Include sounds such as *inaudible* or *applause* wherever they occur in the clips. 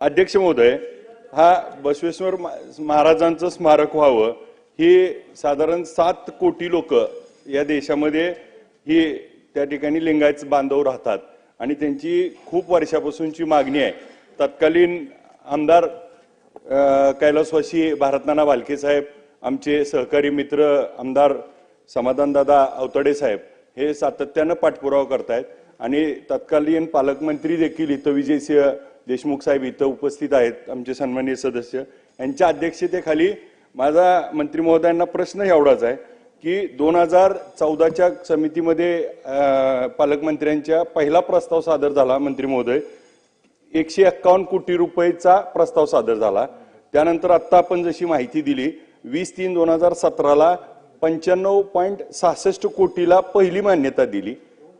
अध्यक्ष महोदय हा बसवेश्वर मा- महाराजांचं स्मारक व्हावं ही साधारण सात कोटी लोक या देशामध्ये ही त्या ठिकाणी लिंगायत बांधव राहतात. आणि त्यांची खूप वर्षापासूनची मागणी आहे. तत्कालीन आमदार कैलासवासी भारतनाना भालके साहेब आमचे सहकारी मित्र आमदार समाधानदादा अवतडे साहेब हे सातत्यानं पाठपुरावा करतायत. आणि तत्कालीन पालकमंत्री देखील इथं विजयसिंह देशमुख साहेब इथं उपस्थित आहेत आमचे सन्माननीय सदस्य. यांच्या अध्यक्षतेखाली माझा मंत्री महोदयांना प्रश्न एवढाच आहे की दोन हजार चौदाच्या समितीमध्ये पालकमंत्र्यांच्या पहिला प्रस्ताव सादर झाला मंत्री महोदय. एकशे एक्कावन्न कोटी रुपयेचा प्रस्ताव सादर झाला. त्यानंतर आत्ता आपण जशी माहिती दिली वीस तीन दोन हजार सतराला पंच्याण्णव पॉईंट सहासष्ट कोटीला पहिली मान्यता दिली.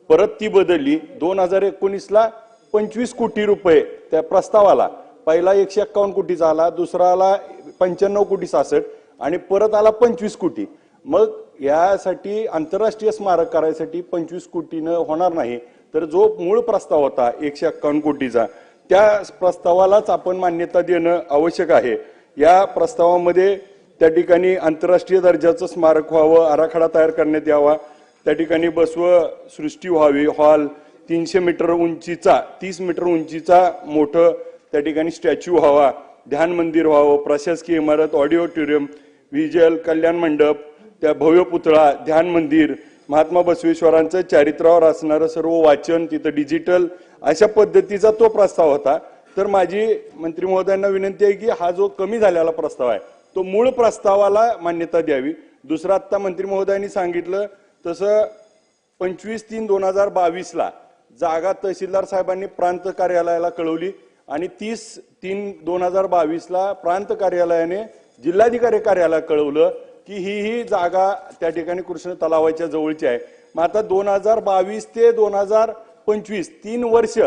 परत ती बदलली. दोन हजार एकोणीसला पंचवीस कोटी रुपये त्या प्रस्तावाला. पहिला एकशे एक्कावन्न कोटीचा आला दुसरा आला पंच्याण्णव कोटी सासष्ट आणि परत आला पंचवीस कोटी. मग यासाठी आंतरराष्ट्रीय स्मारक करायसाठी पंचवीस कोटीनं होणार नाही. तर जो मूळ प्रस्ताव होता एकशे एक्कावन्न कोटीचा त्या प्रस्तावालाच आपण मान्यता देणं आवश्यक आहे. या प्रस्तावामध्ये त्या ठिकाणी आंतरराष्ट्रीय दर्जाचं स्मारक व्हावं आराखडा तयार करण्यात यावा त्या ठिकाणी बसव सृष्टी व्हावी हॉल तीनशे मीटर उंचीचा तीस मीटर उंचीचा मोठं त्या ठिकाणी स्टॅच्यू व्हावा ध्यान मंदिर व्हावं प्रशासकीय इमारत ऑडिओटोरियम विजल कल्याण मंडप त्या भव्य पुतळा ध्यान मंदिर महात्मा बसवेश्वरांचं चारित्र्यावर असणारं सर्व वाचन तिथं डिजिटल अशा पद्धतीचा तो प्रस्ताव होता. तर माझी मंत्री महोदयांना विनंती आहे की हा जो कमी झालेला प्रस्ताव आहे तो मूळ प्रस्तावाला मान्यता द्यावी. दुसरं आत्ता मंत्री महोदयांनी सांगितलं तसं पंचवीस तीन दोन हजार बावीसला जागा तहसीलदार साहेबांनी प्रांत कार्यालयाला कळवली आणि तीस तीन दोन हजार बावीसला प्रांत कार्यालयाने जिल्हाधिकारी कार्यालयाला कळवलं की ही ही जागा त्या ठिकाणी कृष्ण तलावाच्या जवळची आहे. मग आता दोन हजार बावीस ते दोन हजार पंचवीस तीन वर्ष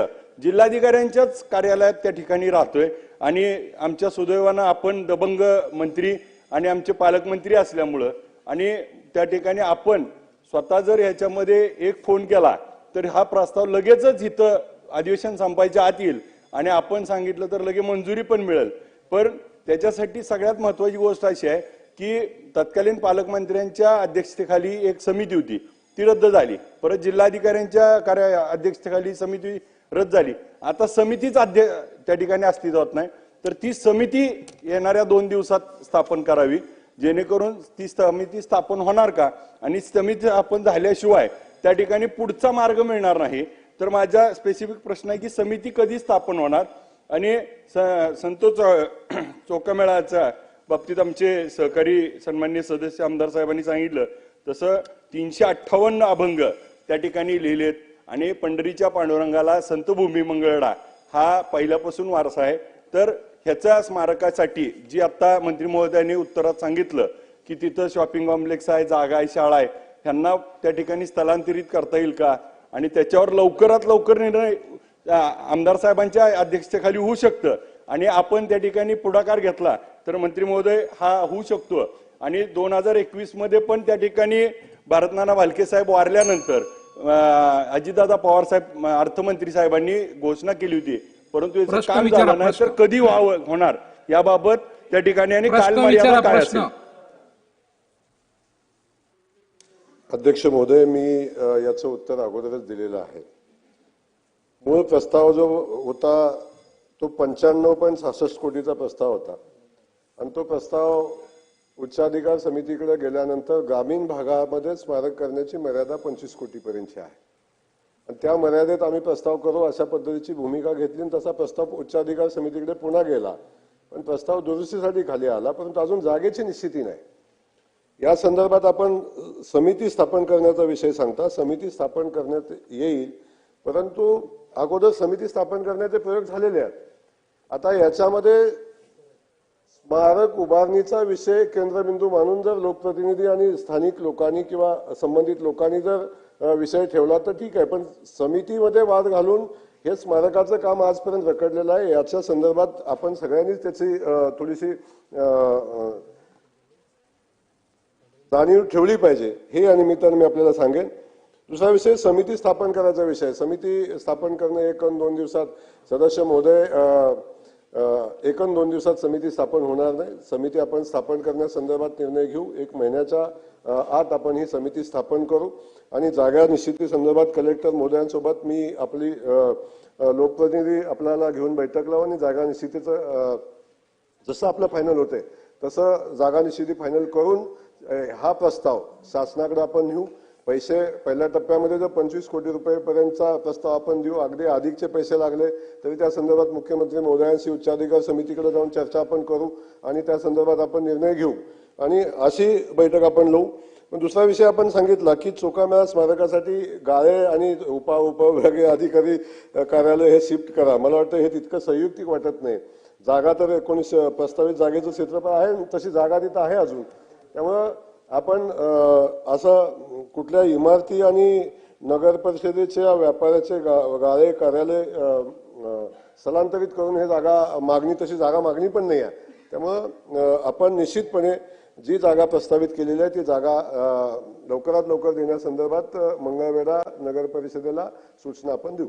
जिल्हाधिकाऱ्यांच्याच कार्यालयात त्या ठिकाणी राहतोय. आणि आमच्या सुदैवानं आपण दबंग मंत्री आणि आमचे पालकमंत्री असल्यामुळं आणि त्या ठिकाणी आपण स्वतः जर ह्याच्यामध्ये एक फोन केला तर हा प्रस्ताव लगेचच इथं अधिवेशन संपायच्या आत येईल. आणि आपण सांगितलं तर लगे मंजुरी पण मिळेल. पण त्याच्यासाठी सगळ्यात महत्वाची गोष्ट अशी आहे की तत्कालीन पालकमंत्र्यांच्या अध्यक्षतेखाली एक समिती होती. ती रद्द झाली. परत जिल्हाधिकाऱ्यांच्या कार्य अध्यक्षतेखाली समिती रद्द झाली. आता समितीच अध्य त्या ठिकाणी अस्तित्वात नाही. तर ती समिती येणाऱ्या दोन दिवसात स्थापन करावी. जेणेकरून ती समिती स्थापन होणार का? आणि समिती स्थापन झाल्याशिवाय त्या ठिकाणी पुढचा मार्ग मिळणार नाही. तर माझा स्पेसिफिक प्रश्न आहे की समिती कधी स्थापन होणार? आणि स- संतोष चौ- *clears throat* बाबतीत आमचे सहकारी सन्मान्य सदस्य आमदार साहेबांनी सांगितलं तसं तीनशे अठ्ठावन्न अभंग त्या ठिकाणी लिहिलेत. आणि पंढरीच्या पांडुरंगाला संतभूमी मंगळडा हा पहिल्यापासून वारसा आहे. तर ह्याच्या स्मारकासाठी जी आता मंत्री महोदयांनी उत्तरात सांगितलं की तिथं शॉपिंग कॉम्प्लेक्स आहे जागा आहे शाळा आहे ह्यांना त्या ठिकाणी स्थलांतरित करता येईल का? आणि त्याच्यावर लवकरात लवकर निर्णय आमदार साहेबांच्या अध्यक्षतेखाली होऊ शकतं. आणि आपण त्या ठिकाणी पुढाकार घेतला तर मंत्री महोदय हा होऊ शकतो. आणि दोन हजार एकवीसमध्ये पण त्या ठिकाणी भारतनाना भालके साहेब वारल्यानंतर अजितदादा पवार साहेब अर्थमंत्री साहेबांनी घोषणा केली होती. परंतु याचं काम झालं नाही तर कधी व्हावं होणार? याबाबत त्या ठिकाणी आणि कालमर्यादा विचारा काय असेल? अध्यक्ष महोदय मी याचं उत्तर अगोदरच दिलेलं आहे. मूळ प्रस्ताव जो होता तो पंच्याण्णव पॉईंट सहासष्ट कोटीचा प्रस्ताव होता. आणि तो प्रस्ताव उच्चाधिकार समितीकडे गेल्यानंतर ग्रामीण भागामध्ये स्मारक करण्याची मर्यादा पंचवीस कोटीपर्यंतची आहे. आणि त्या मर्यादेत आम्ही प्रस्ताव करू अशा पद्धतीची भूमिका घेतली आणि तसा प्रस्ताव उच्चाधिकार समितीकडे पुन्हा गेला. पण प्रस्ताव दुरुस्तीसाठी खाली आला परंतु अजून जागेची निश्चिती नाही. या संदर्भात आपण समिती स्थापन करण्याचा विषय सांगता समिती स्थापन करण्यात येईल परंतु अगोदर समिती स्थापन करण्याचे प्रयोग झालेले आहेत. आता याच्यामध्ये स्मारक उभारणीचा विषय केंद्रबिंदू मानून जर लोकप्रतिनिधी आणि स्थानिक लोकांनी किंवा संबंधित लोकांनी जर विषय ठेवला तर ठीक आहे पण समितीमध्ये वाद घालून हे स्मारकाचं काम आजपर्यंत रखडलेलं आहे. याच्या संदर्भात आपण सगळ्यांनीच त्याची थोडीशी जाणीव ठेवली पाहिजे हे या निमित्तानं मी आपल्याला सांगेन. दुसरा विषय समिती स्थापन करायचा विषय. समिती स्थापन करणं एक अन दोन दिवसात सदस्य महोदय एकन एक अन दोन दिवसात समिती स्थापन होणार नाही. समिती आपण स्थापन करण्यासंदर्भात निर्णय घेऊ. एक महिन्याच्या आत आपण ही समिती स्थापन करू. आणि जागा निश्चिती संदर्भात कलेक्टर मोदयांसोबत मी आपली लोकप्रतिनिधी आपल्याला घेऊन बैठक लावू आणि जागा निश्चितीचं जसं आपलं फायनल होते तसं जागा निश्चिती फायनल करून हा प्रस्ताव शासनाकडे आपण घेऊ पैसे पहिल्या टप्प्यामध्ये जर पंचवीस कोटी रुपयेपर्यंतचा प्रस्ताव आपण देऊ अगदी अधिकचे पैसे लागले तरी त्या संदर्भात मुख्यमंत्री महोदयांशी उच्चाधिकार समितीकडे जाऊन चर्चा आपण करू आणि त्या संदर्भात आपण निर्णय घेऊ. आणि अशी बैठक आपण लावू पण दुसरा विषय आपण सांगितला की चोकामेळा स्मारकासाठी गाळे आणि उपा उपविभागीय अधिकारी कार्यालय हे शिफ्ट करा. मला वाटतं हे तितकं संयुक्तिक वाटत नाही. जागा तर एकोणीस प्रस्तावित जागेचं क्षेत्रफळ आहे तशी जागा तिथं आहे अजून. त्यामुळं आपण असं कुठल्या इमारती आणि नगर परिषदेच्या व्यापाऱ्याचे गा- गाळे कार्यालय स्थलांतरित करून हे जागा मागणी तशी जागा मागणी पण नाही आहे. त्यामुळं आपण निश्चितपणे जी जागा प्रस्तावित केलेली आहे ती जागा लवकरात लवकर देण्यासंदर्भात अ, मंगळवेढा नगर परिषदेला सूचना आपण देऊ.